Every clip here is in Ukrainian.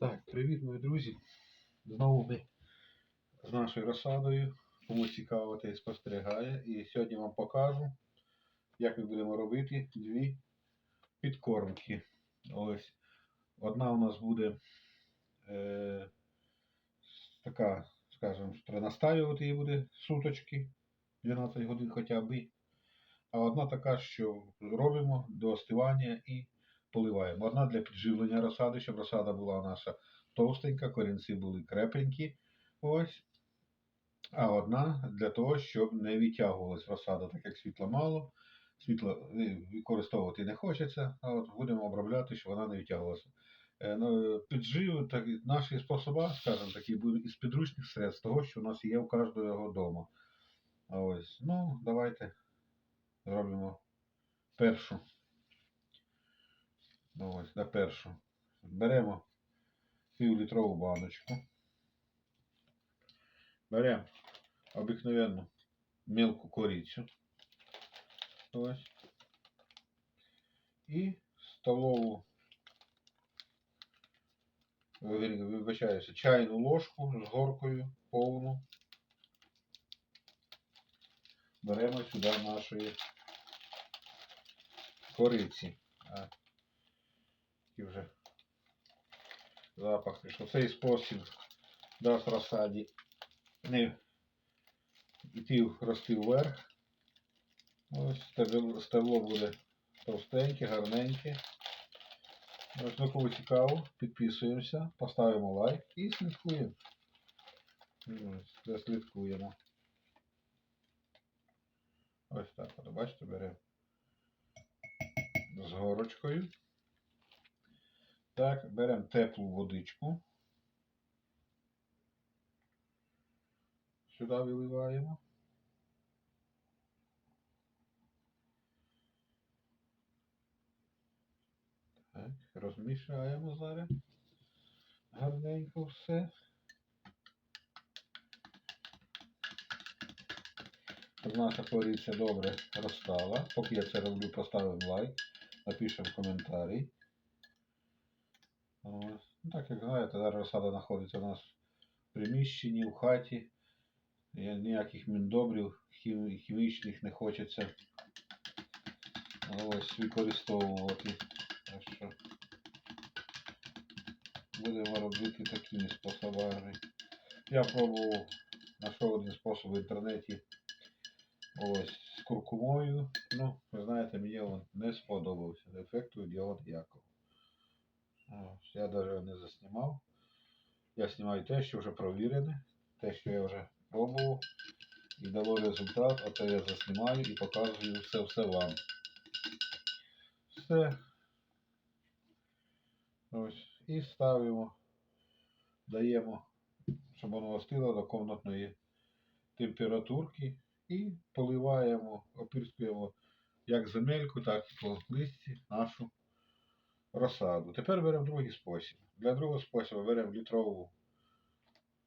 Так, привіт, мої друзі. Знову ми з нашою розсадою. Кому цікаво, той спостерігає. І сьогодні вам покажу, як ми будемо робити дві підкормки. Ось. Одна у нас буде е, така, скажімо, настаювати її буде суточки, 12 годин хоча б. А одна така, що робимо до остивання і поливаємо. Одна для підживлення розсади, щоб розсада була наша товстенька, корінці були крепенькі. Ось. А одна для того, щоб не відтягувалась розсада, так як світла мало, світло е, використовувати не хочеться, а от будемо обробляти, щоб вона не відтягувалася. Е, Піджив, так, наші способи, скажімо такі, із підручних средств, того, що у нас є у кожного вдома. Ось. Ну, давайте зробимо першу. Ну, ось, на першу. Беремо півлітрову баночку. Беремо обикновенну мелку корицю. Ось. І столову, вибачаюся, чайну ложку з горкою повну. Беремо сюди нашої кориці. Такий вже запах пішов. Цей спосіб дасть розсаді не йти рости вверх. Ось стебло буде товстеньке, гарненьке. Ну, кому цікаво, підписуємося, поставимо лайк і слідкуємо. Ось, слідкуємо. Ось так, от, бачите, беремо з горочкою. Так, беремо теплу водичку. Сюди виливаємо. Так, розмішаємо зараз. Гарненько все. Наша кориця добре розстала. Поки я це роблю, поставимо лайк, напишемо коментарі. Ну, так як знаєте, зараз розсада знаходиться у нас в приміщенні, в хаті. Ніяких міндобрів хімічних не хочеться ось використовувати. Так що будемо робити такими способами. Я пробував, знайшов один спосіб в інтернеті ось з куркумою. Ну, ви знаєте, мені він не сподобався. Ефекту діод ніякого. Я навіть не заснімав. Я знімаю те, що вже провірене, те, що я вже пробував і дало результат, а то я заснімаю і показую все все вам. Все. Ось. І ставимо, даємо, щоб воно остило до комнатної температурки і поливаємо, опірскуємо як земельку, так і по листі нашу розсаду. Тепер беремо другий спосіб. Для другого способу беремо літрову,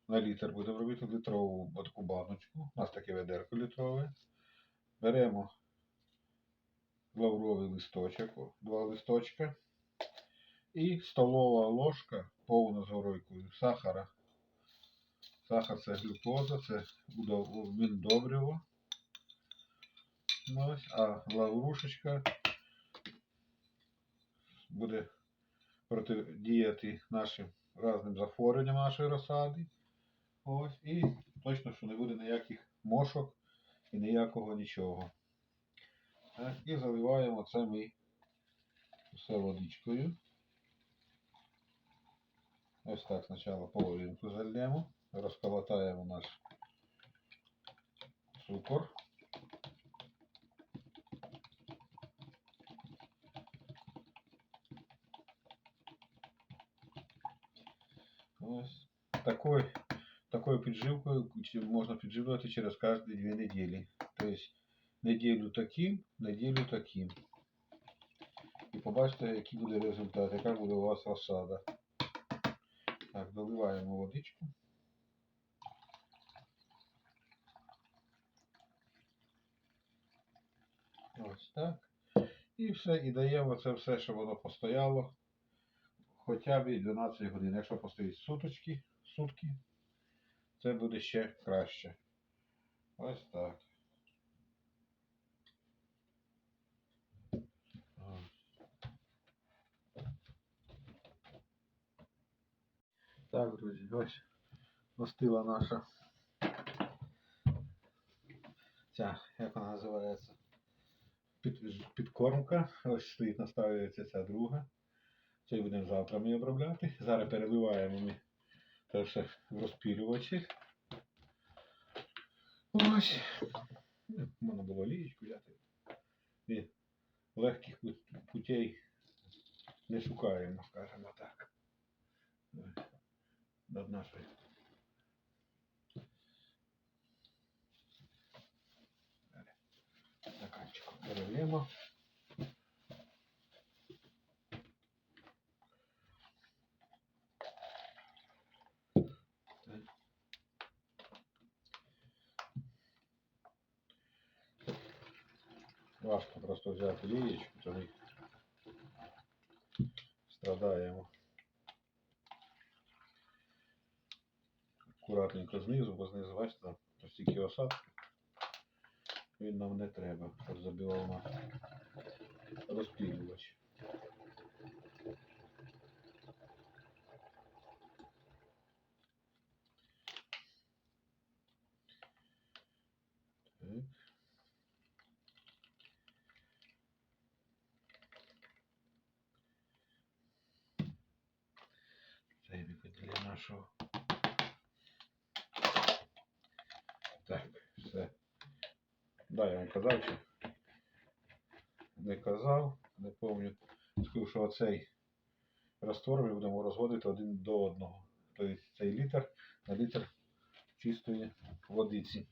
на літр будемо робити літрову таку баночку. У нас таке ведерко літрове. Беремо лавровий листочок, два листочка. І столова ложка повна з горойкою сахара. Сахар це глюкоза, це міндобриво. Ну, ось, а лаврушечка буде протидіяти нашим разним захворюванням нашої розсади. Ось, і точно, що не буде ніяких мошок і ніякого нічого. Так, і заливаємо це ми все водичкою. Ось так спочатку половинку зальємо, розколотаємо наш цукор. Ось такой, такою підживкою чи- можна підживлювати через кожні дві неділі. Тобто неділю таким, неділю таким. І побачите, який буде результат, яка буде у вас розсада. Так, доливаємо водичку. Ось так. І все, і даємо це все, щоб воно постояло Хоча б 12 годин. Якщо постоїть суточки, сутки, це буде ще краще. Ось так. Так, друзі, ось остила наша. Ця, як вона називається? Під, підкормка. Ось стоїть, наставляється ця друга. Це будемо завтра ми обробляти. Зараз переливаємо ми все в розпілювачі. Ось. Можна було лієчку взяти. І легких пут- путей не шукаємо, скажімо так. Над нашою. Стаканчиком перельємо. Важко просто взяти лієчку, то ми страдаємо. Акуратненько знизу, бо знизу бачите, там осадки. Він нам не треба, забивав на розпілювач. Так. Це я для нашого. Так, все. Да, я вам казав, чи не казав, не пам'ятаю. Скажу, що оцей раствор ми будемо розводити один до одного. Тобто цей літр на літр чистої водиці.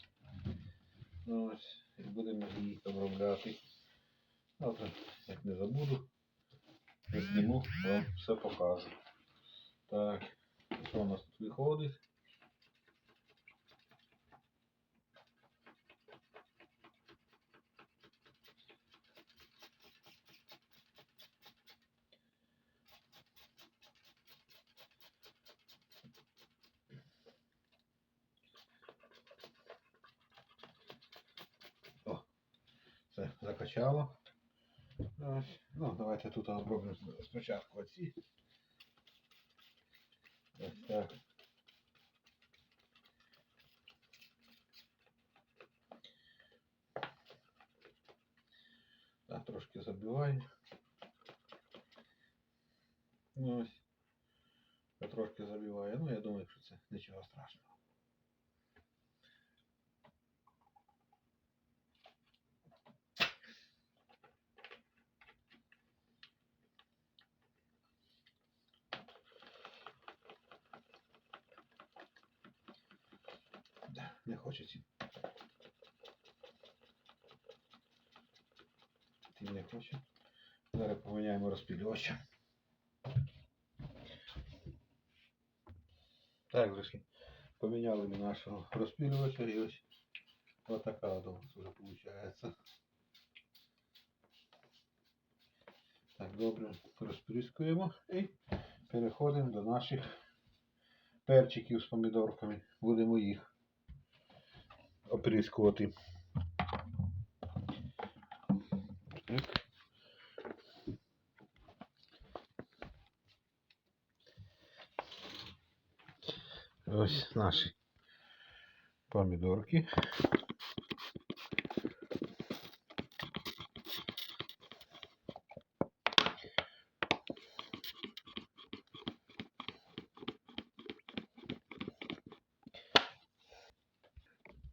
Ну, ось, і будемо її обробляти. Завтра, як не забуду, зніму, вам все покажу. Так, що у нас тут виходить? О, все, закачало. Ну, давайте тут обробимо спочатку оці. Ось так. Трошки забиваю. Ну, трошки забиваю. Ну, я думаю, що це нічого страшного. Не хочеться. Ти не хоче. Зараз поміняємо розпілювача. Так, друзі, поміняли ми нашого розпілювача і ось отака от у нас вже виходить. Так, добре, розприскуємо і переходимо до наших перчиків з помідорками. Будемо їх оприскувати. Так. Ось наші помідорки.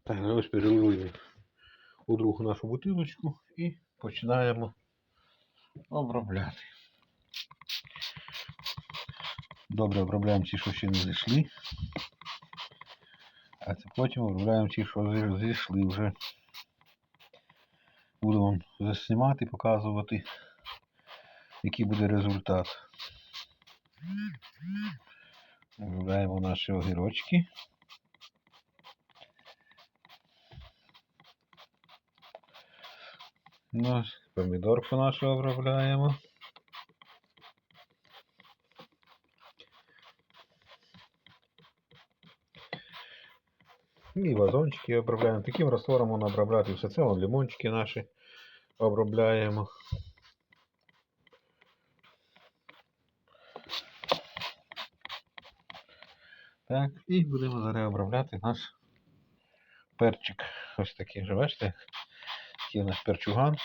Так, ось переливаємо у другу нашу бутилочку і починаємо обробляти. Добре обробляємо ті, що ще не зійшли. А це потім обробляємо ті, що зійшли вже. Буду вам заснімати, показувати, який буде результат. Обробляємо наші огірочки. Наш помідорку нашу обробляємо. І вазончики обробляємо. Таким раствором он обробляти все це, вон лимончики наші обробляємо. Так, і будемо зараз обробляти наш перчик. Ось такий же, бачите? Такий у нас перчуган.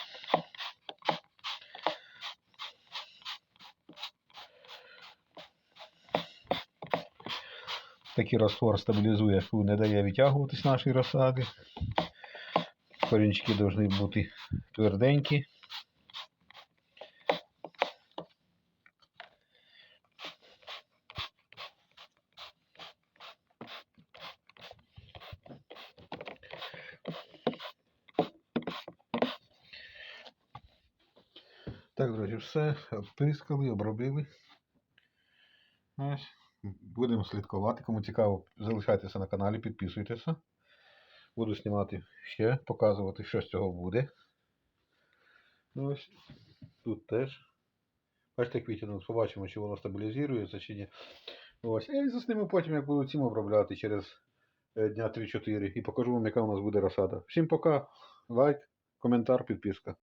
Такий раствор стабілізує, не дає витягуватись наші розсади. Корінчики повинні бути тверденькі. Так, друзі, все обтискали, обробили. Ось. Будемо слідкувати. Кому цікаво, залишайтеся на каналі, підписуйтеся. Буду знімати ще, показувати, що з цього буде. Ось. Тут теж. Бачите, квітінок, ну, побачимо, чи воно стабілізується, чи ні. Ось. І засніму потім, як буду цим обробляти через е, дня 3-4. І покажу вам, яка у нас буде розсада. Всім пока. Лайк, коментар, підписка.